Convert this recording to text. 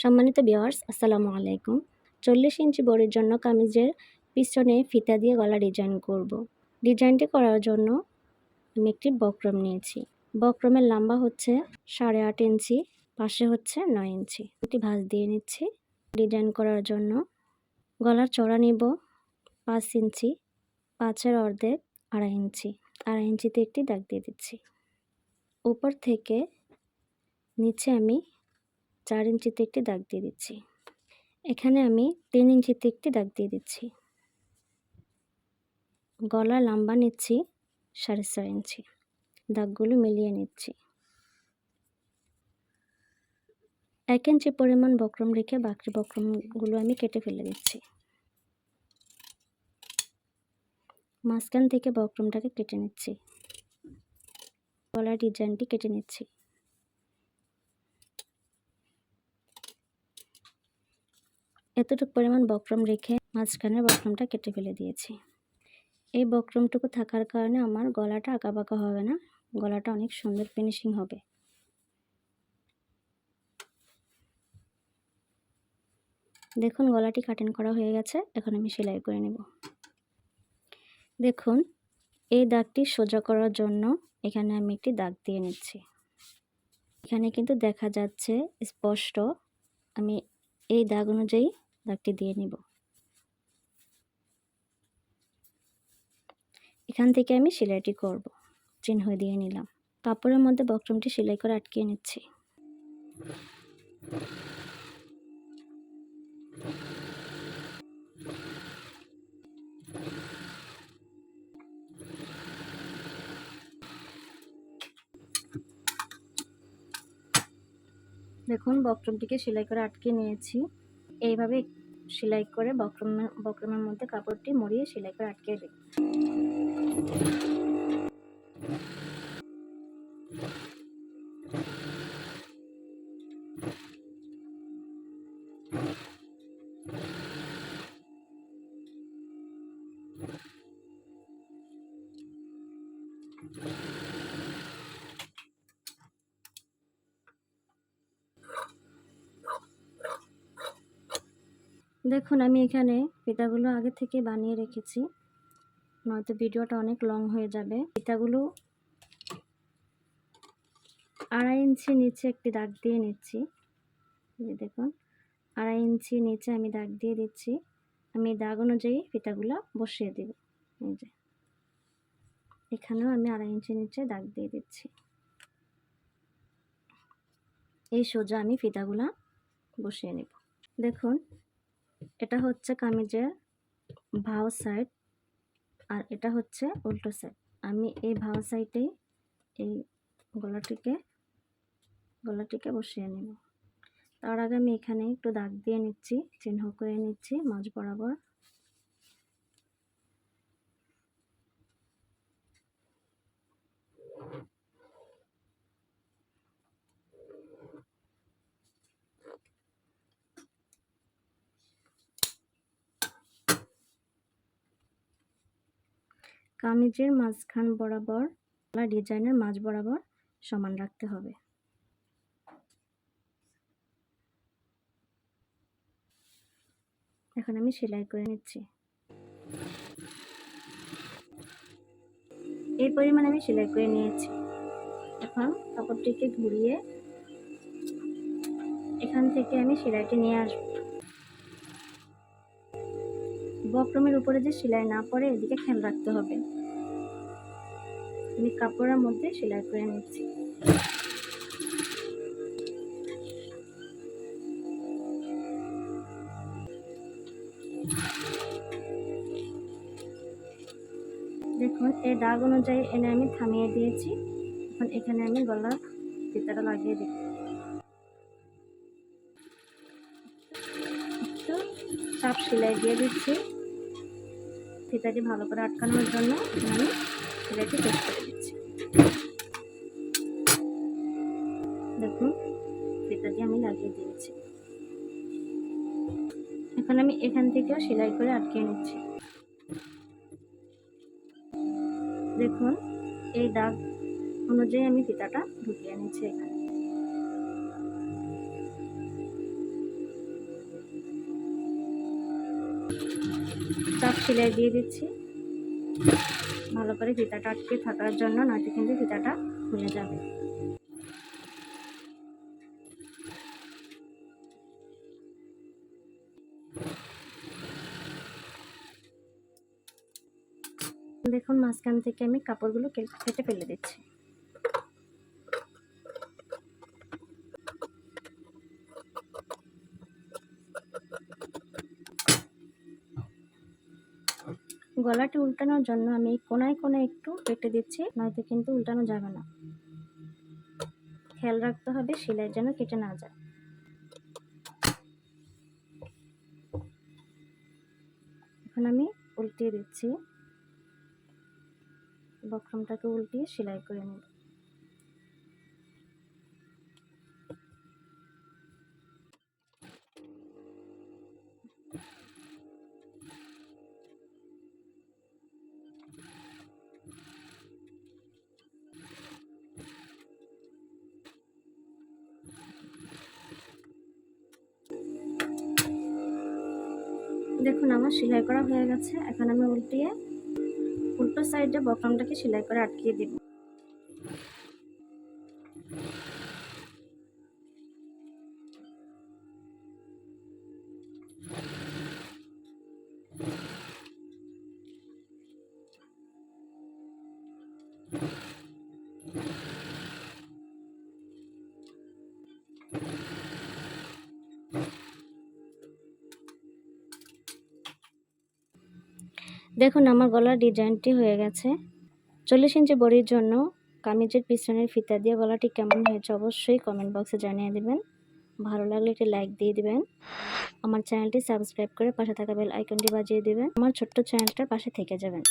সম্মানিত বিয়ার্স আসসালামু আলাইকুম। চল্লিশ ইঞ্চি বড়ির জন্য কামিজের পিছনে ফিতা দিয়ে গলা ডিজাইন করব। ডিজাইনটি করার জন্য আমি একটি বক্রম নিয়েছি। বক্রমের লম্বা হচ্ছে সাড়ে আট ইঞ্চি, পাশে হচ্ছে নয় ইঞ্চি। একটি ভাঁজ দিয়ে নিচ্ছি। ডিজাইন করার জন্য গলার চড়া নিব পাঁচ ইঞ্চি, পাঁচের অর্ধেক আড়াই ইঞ্চি। আড়াই ইঞ্চিতে একটি দাগ দিয়ে দিচ্ছি। উপর থেকে নিচে আমি চার ইঞ্চিতে একটি দাগ দিয়ে দিচ্ছি। এখানে আমি তিন ইঞ্চিতে একটি দাগ দিয়ে দিচ্ছি। গলা লম্বা নিচ্ছি সাড়ে ছয় ইঞ্চি। দাগগুলো মিলিয়ে নিচ্ছি। এক ইঞ্চি পরিমাণ বক্রম রেখে বাকি বক্রমগুলো আমি কেটে ফেলে দিচ্ছি। মাঝখান থেকে বক্রমটাকে কেটে নিচ্ছি। গলার ডিজাইনটি কেটে নিচ্ছি। এতটুকু পরিমাণ বক্রম রেখে মাঝখানের বক্রমটা কেটে ফেলে দিয়েছি। এই বক্রমটুকু থাকার কারণে আমার গলাটা আঁকা বাঁকা হবে না, গলাটা অনেক সুন্দর ফিনিশিং হবে। দেখুন, গলাটি কাটিং করা হয়ে গেছে, এখন আমি সেলাই করে নেব। দেখুন, এই দাগটি সোজা করার জন্য এখানে আমি একটি দাগ দিয়ে নিচ্ছি। এখানে কিন্তু দেখা যাচ্ছে স্পষ্ট, আমি এই দাগ অনুযায়ী দাগটি দিয়ে নিব। এখান থেকে আমি সেলাইটি করব। চিহ্ন দিয়ে নিলাম। কাপড়ের মধ্যে বক্রমটি সেলাই করে আটকিয়ে নিচ্ছি। দেখুন, বক্রমটিকে সেলাই করে আটকে নিয়েছি। এইভাবে সেলাই করে বক্রমের বক্রমের মধ্যে কাপড়টি মরিয়ে সেলাই করে আটকে দিই দেখুন, আমি এখানে ফিতাগুলো আগে থেকে বানিয়ে রেখেছি। নয়তো ভিডিওটা অনেক লং হয়ে যাবে। ফিতাগুলো আড়াই ইঞ্চি নিচে একটি দাগ দিয়ে নিচ্ছি। দেখুন, আড়াই ইঞ্চি নিচে আমি দাগ দিয়ে দিচ্ছি। আমি দাগ অনুযায়ী ফিতাগুলো বসিয়ে দেব। এই যে, এখানেও আমি আড়াই ইঞ্চি নিচে দাগ দিয়ে দিচ্ছি। এই সোজা আমি ফিতাগুলা বসিয়ে নেব। দেখুন এটা হচ্ছে কামিজের ভাও সাইড আর এটা হচ্ছে উল্টো সাইড আমি এই ভাও সাইডেই এই গলাটিকে গলাটিকে বসিয়ে নেব। তার আগে আমি এখানে একটু দাগ দিয়ে নিচ্ছি, চিহ্ন করে নিচ্ছি, মাঝ বরাবর। কামিজের মাঝখান বরাবর বা ডিজাইনের মাঝ বরাবর সমান রাখতে হবে। এখন আমি সেলাই করে নিচ্ছি। এই পরিমাণ আমি সেলাই করে নিয়েছি। এখন কাপড়টিকে ঘুরিয়ে এখান থেকে আমি সেলাইটি নিয়ে আসব। বক্রমের উপরে যে সেলাই না পড়ে এদিকে খেয়াল রাখতে হবে। আমি কাপড়ের মধ্যে সেলাই করে নিচ্ছি। দেখুন, এই দাগ অনুযায়ী এনে আমি থামিয়ে দিয়েছি। এখন এখানে আমি গলার ফিতাটা লাগিয়ে দিই। চাপ সেলাই দিয়ে দিচ্ছি। ফিতাটি ভালো করে আটকানোর জন্য আমি ফিতাটি পেস্ট করে দিচ্ছি দেখুন ফিতাটি আমি লাগিয়ে দিয়েছি। এখন আমি এখান থেকেও সেলাই করে আটকে নিচ্ছি। দেখুন, এই দাগ অনুযায়ী আমি ফিতাটা ঢুকিয়ে নিচ্ছি এখানে। সেলাই দিয়ে দিচ্ছি। ভালো করে ফিতাটা আটকে থাকার জন্য, নয়তো কিন্তু ফিতাটা খুলে যাবে। দেখুন, মাঝখান থেকে আমি কাপড়গুলো কেটে ফেলে দিচ্ছি। গলাটি উল্টানোর জন্য আমি কোনায় কোনায় একটু কেটে দিচ্ছি, নয়তো কিন্তু উল্টানো যাবে না। খেয়াল রাখতে হবে সেলাই যেন কেটে না যায়। এখন আমি উল্টিয়ে দিচ্ছি। বক্রমটাকে উল্টিয়ে সেলাই করে নেব। দেখুন আমার সেলাই করা হয়ে গেছে। এখন আমি উল্টিয়ে উল্টো সাইডে বক্রমটাকে সেলাই করে আটকিয়ে দিব। দেখুন, আমার গলার ডিজাইনটি হয়ে গেছে। চল্লিশ ইঞ্চি বড়ির জন্য কামিজের পিছনের ফিতা দিয়ে গলাটি কেমন হয়েছে অবশ্যই কমেন্ট বক্সে জানিয়ে দেবেন। ভালো লাগলে একটি লাইক দিয়ে দিবেন। আমার চ্যানেলটি সাবস্ক্রাইব করে পাশে থাকা বেল আইকনটি বাজিয়ে দেবেন। আমার ছোট্ট চ্যানেলটার পাশে থেকে যাবেন।